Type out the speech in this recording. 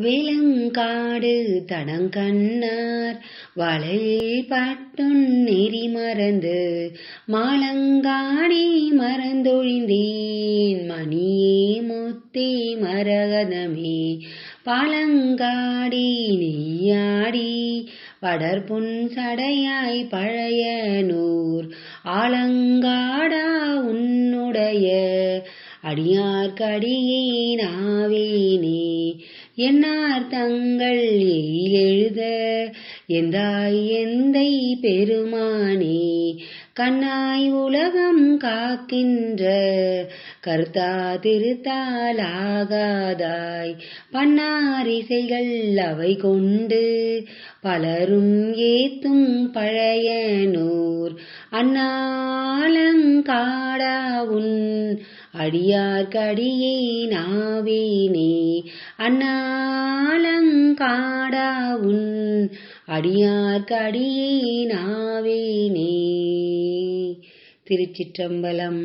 விலங்காடு தடங்கண்ணார். வளையில் பட்டுன் நெறி மறந்து மாலங்காடி மறந்தொழிந்தேன். மணியே முத்தே மரகதமே. பாலங்காடி நெய்யாடி படர்புன் சடையாய் பழைய நூர். ஆலங்காடா உன்னுடைய அடியார்க்கடியே நாவேனே. என்னார் தங்கள் எழுத? எந்தாய் எந்தை பெருமானே கண்ணாய் உலகம் காக்கின்ற கருத்தா திருத்தாலாகாதாய். பன்னாரிசைகள் அவை கொண்டு பலரும் ஏத்தும் பழைய நூர் அண்ணாலங்காடா உன் அடியார்க்கடியே நாவேனே அண்ணாலங்காடா உன் அடியார்க்கடியே நாவேனே திருச்சிற்றம்பலம்